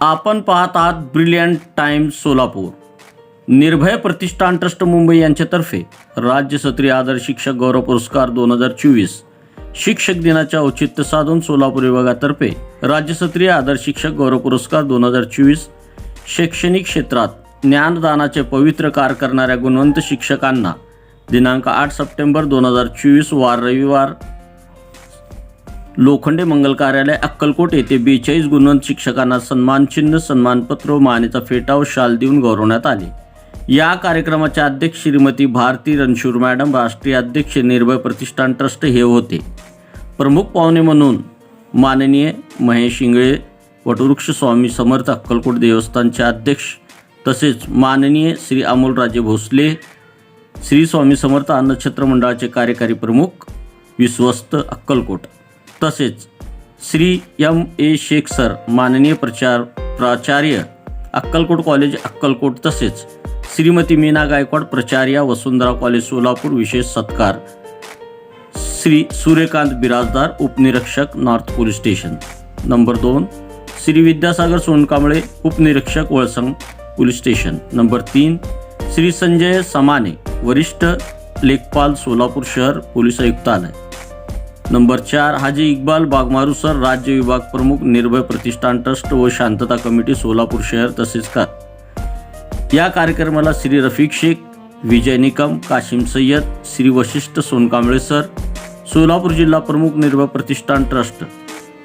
आपण पाहत आहात ब्रिलियंट टाइम्स सोलापूर. निर्भय प्रतिष्ठान ट्रस्ट मुंबई यांच्यातर्फे राज्यस्तरीय आदर्श शिक्षक गौरव पुरस्कार दोन हजार चोवीस शिक्षक दिनाच्या औचित्य साधून सोलापूर विभागातर्फे राज्यस्तरीय आदर्श शिक्षक गौरव पुरस्कार दोन हजार चोवीस शैक्षणिक क्षेत्रात ज्ञानदानाचे पवित्र कार्य करणाऱ्या गुणवंत शिक्षकांना दिनांक आठ सप्टेंबर दोन हजार चोवीस वार रविवार लोखंडे मंगल कार्यालय अक्कलकोट येथे बेचाळीस गुणवंत शिक्षकांना सन्मानचिन्ह सन्मानपत्र व मानेचा फेटाव शाल देऊन गौरवण्यात आले. या कार्यक्रमाचे अध्यक्ष श्रीमती भारती रणशूर मॅडम राष्ट्रीय अध्यक्ष निर्भय प्रतिष्ठान ट्रस्ट हे होते. प्रमुख पाहुणे म्हणून माननीय महेश इंगळे वटवृक्ष स्वामी समर्थ अक्कलकोट देवस्थानचे अध्यक्ष तसेच माननीय श्री अमोलराजे भोसले श्री स्वामी समर्थ अन्नछत्र मंडळाचे कार्यकारी प्रमुख विश्वस्त अक्कलकोट. तसेच Shri M A Shaikh sir माननीय प्रचार प्राचार्य अक्कलकोट कॉलेज अक्कलकोट तसेच श्रीमती मीना गायकवाड प्राचार्या वसुंधरा कॉलेज सोलापूर विशेष सत्कार. श्री सूर्यकांत बिराजदार उपनिरीक्षक नॉर्थ पोलीस स्टेशन. नंबर दोन श्री विद्यासागर सोनकांबळे उपनिरीक्षक वळसंग पोलीस स्टेशन. नंबर तीन श्री संजय समाने वरिष्ठ लेखपाल सोलापूर शहर पोलीस आयुक्तालय. नंबर चार हाजी इक्बाल बागमारू सर राज्य विभाग प्रमुख निर्भय प्रतिष्ठान ट्रस्ट व शांतता कमिटी सोलापूर शहर तसेच का. या कार्यक्रमाला श्री रफिक शेख विजय निकम काशिम सय्यद श्री वशिष्ठ सोनकांबळे सर सोलापूर जिल्हा प्रमुख निर्भय प्रतिष्ठान ट्रस्ट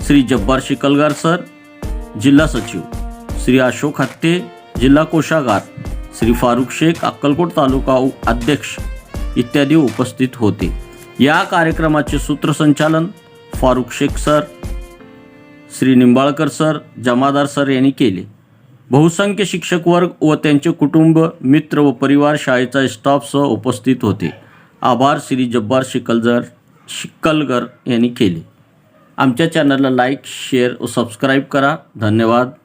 श्री जब्बार शिकलगार सर जिल्हा सचिव श्री अशोक हत्ते जिल्हा कोषागार श्री फारुख शेख अक्कलकोट तालुका अध्यक्ष इत्यादी उपस्थित होते. या कार्यक्रमाचे सूत्रसंचालन Farukh Shaikh sir Shri Nimbalkar sir Jamadar sir यांनी केले. बहुसंख्य शिक्षक वर्ग व त्यांचे कुटुंब मित्र व परिवार शाळेचा स्टाफसह उपस्थित होते. आभार श्री जब्बार शिकलजर शिक्कलगर यांनी केले. आमच्या चॅनलला लाईक शेअर व सबस्क्राईब करा. धन्यवाद.